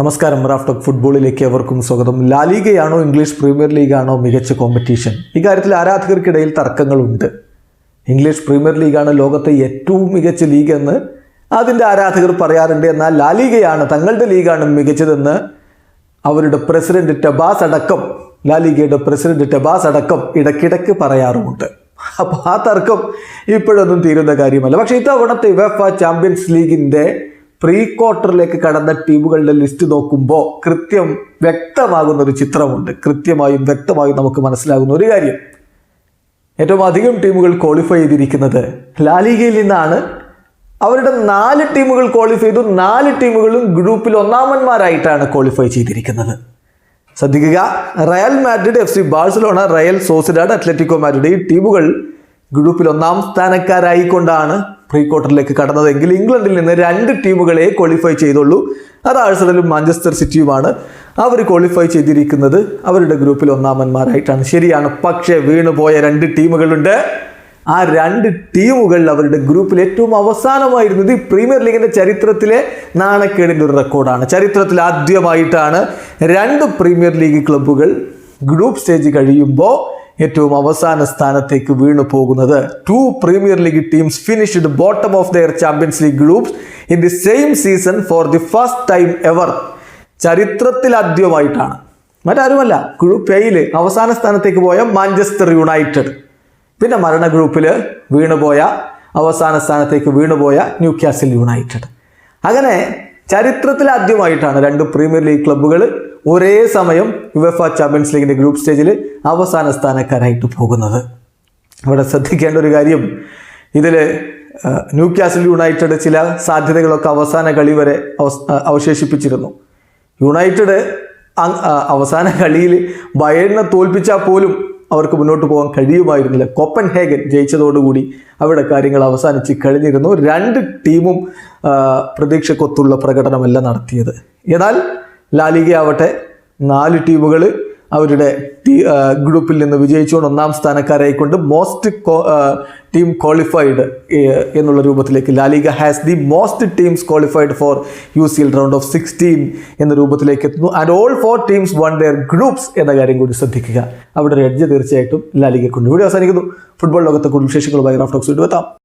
നമസ്കാരം. റാഫ്റ്റോക്ക് ഫുട്ബോളിലേക്ക് എവർക്കും സ്വാഗതം. ലാലിഗയാണോ ഇംഗ്ലീഷ് പ്രീമിയർ ലീഗാണോ മികച്ച കോമ്പറ്റീഷൻ ഇക്കാര്യത്തിൽ ആരാധകർക്കിടയിൽ തർക്കങ്ങളുണ്ട്. ഇംഗ്ലീഷ് പ്രീമിയർ ലീഗാണ് ലോകത്തെ ഏറ്റവും മികച്ച ലീഗ് എന്ന് അതിന്റെ ആരാധകർ പറയാറുണ്ട്. എന്നാൽ ലാലിഗയാണ് തങ്ങളുടെ ലീഗാണ് മികച്ചതെന്ന് അവരുടെ പ്രസിഡന്റ് ടബാസ് അടക്കം ലാലിഗയുടെ പ്രസിഡന്റ് ടബാസ് അടക്കം ഇടക്കിടക്ക് പറയാറുമുണ്ട്. അപ്പോൾ ആ തർക്കം ഇപ്പോഴൊന്നും തീരുന്ന കാര്യമല്ല. പക്ഷേ ഇത്തവണത്തെ വെഫ ചാമ്പ്യൻസ് ലീഗിന്റെ പ്രീ ക്വാർട്ടറിലേക്ക് കടന്ന ടീമുകളുടെ ലിസ്റ്റ് നോക്കുമ്പോൾ കൃത്യം വ്യക്തമാകുന്ന ഒരു ചിത്രമുണ്ട്. കൃത്യമായും വ്യക്തമായും നമുക്ക് മനസ്സിലാകുന്ന ഒരു കാര്യം. ഏറ്റവും അധികം ടീമുകൾ ക്വാളിഫൈ ചെയ്തിരിക്കുന്നത് ലാലിഗയിൽ നിന്നാണ്. അവരുടെ നാല് ടീമുകൾ ക്വാളിഫൈ ചെയ്തു. നാല് ടീമുകളും ഗ്രൂപ്പിൽ ഒന്നാമന്മാരായിട്ടാണ് ക്വാളിഫൈ ചെയ്തിരിക്കുന്നത്. ശ്രദ്ധിക്കുക Real Madrid F C Barcelona Real Sociedad Atletico Madrid ഈ ടീമുകൾ ഗ്രൂപ്പിൽ ഒന്നാം സ്ഥാനക്കാരായിക്കൊണ്ടാണ് പ്രീ ക്വാർട്ടറിലേക്ക് കടന്നതെങ്കിൽ ഇംഗ്ലണ്ടിൽ നിന്ന് രണ്ട് ടീമുകളെ ക്വാളിഫൈ ചെയ്തുള്ളൂ. അത് ആഴ്സണലും മാഞ്ചസ്റ്റർ സിറ്റിയുമാണ്. അവർ ക്വാളിഫൈ ചെയ്തിരിക്കുന്നത് അവരുടെ ഗ്രൂപ്പിൽ ഒന്നാമന്മാരായിട്ടാണ്. ശരിയാണ്. പക്ഷേ വീണുപോയ രണ്ട് ടീമുകളുണ്ട്. ആ രണ്ട് ടീമുകൾ അവരുടെ ഗ്രൂപ്പിൽ ഏറ്റവും അവസാനമായിരുന്നത് ഈ പ്രീമിയർ ലീഗിന്റെ ചരിത്രത്തിലെ നാണക്കേടിന്റെ ഒരു റെക്കോർഡാണ്. ചരിത്രത്തിൽ ആദ്യമായിട്ടാണ് രണ്ട് പ്രീമിയർ ലീഗ് ക്ലബ്ബുകൾ ഗ്രൂപ്പ് സ്റ്റേജ് കഴിയുമ്പോൾ ഏറ്റവും അവസാന സ്ഥാനത്തേക്ക് വീണു പോകുന്നത് two premier league teams finished bottom of their champions league groups in the same season for the first time ever ചരിത്രത്തിൽ ആദ്യമായിട്ടാണ്. മറ്റാരുമല്ല ഗ്രൂപ്പ് എയിൽ അവസാന സ്ഥാനത്തേക്ക് പോയ മാഞ്ചസ്റ്റർ യുണൈറ്റഡ് പിന്നെ മരണ ഗ്രൂപ്പിൽ വീണുപോയ അവസാന സ്ഥാനത്തേക്ക് വീണുപോയ ന്യൂ കാസിൽ യുണൈറ്റഡ് അങ്ങനെ ചരിത്രത്തിൽ ആദ്യമായിട്ടാണ് രണ്ട് പ്രീമിയർ ലീഗ് ക്ലബ്ബുകൾ ഒരേ സമയം യുവഫ ചാമ്പ്യൻസ് ലീഗിന്റെ ഗ്രൂപ്പ് സ്റ്റേജിൽ അവസാന സ്ഥാനക്കാരായിട്ട് പോകുന്നത്. ഇവിടെ ശ്രദ്ധിക്കേണ്ട ഒരു കാര്യം ഇതിൽ ന്യൂ കാസിൽ യുണൈറ്റഡ് ചില സാധ്യതകളൊക്കെ അവസാന കളി വരെ അവശേഷിപ്പിച്ചിരുന്നു. യുണൈറ്റഡ് അവസാന കളിയിൽ ബയറിനെ തോൽപ്പിച്ചാൽ പോലും അവർക്ക് മുന്നോട്ട് പോകാൻ കഴിയുമായിരുന്നില്ല. കൊപ്പൻ ഹേഗൻ ജയിച്ചതോടുകൂടി അവിടെ കാര്യങ്ങൾ അവസാനിച്ച് കഴിഞ്ഞിരുന്നു. രണ്ട് ടീമും പ്രതീക്ഷക്കൊത്തുള്ള പ്രകടനമല്ല നടത്തിയത്. എന്നാൽ ലാലിക ആവട്ടെ നാല് ടീമുകൾ അവരുടെ ഗ്രൂപ്പിൽ നിന്ന് വിജയിച്ചുകൊണ്ട് ഒന്നാം സ്ഥാനക്കാരായിക്കൊണ്ട് മോസ്റ്റ് ടീം ക്വാളിഫൈഡ് എന്നുള്ള രൂപത്തിലേക്ക് La Liga has the most teams qualified for U C L round of sixteen എന്ന രൂപത്തിലേക്ക് എത്തുന്നു. And all four teams won their groups എന്ന കാര്യം കൂടി ശ്രദ്ധിക്കുക. അവിടെ ഒരു എഡ്ജ് തീർച്ചയായിട്ടും ലാലികക്കുണ്ട് വീഡിയോ അവസാനിക്കുന്നു. ഫുട്ബോൾ ലോകത്തെ കൂടുതൽ വിശേഷങ്ങളുമായി റാഫ്റ്റോക്സ് വീണ്ടും എത്താം.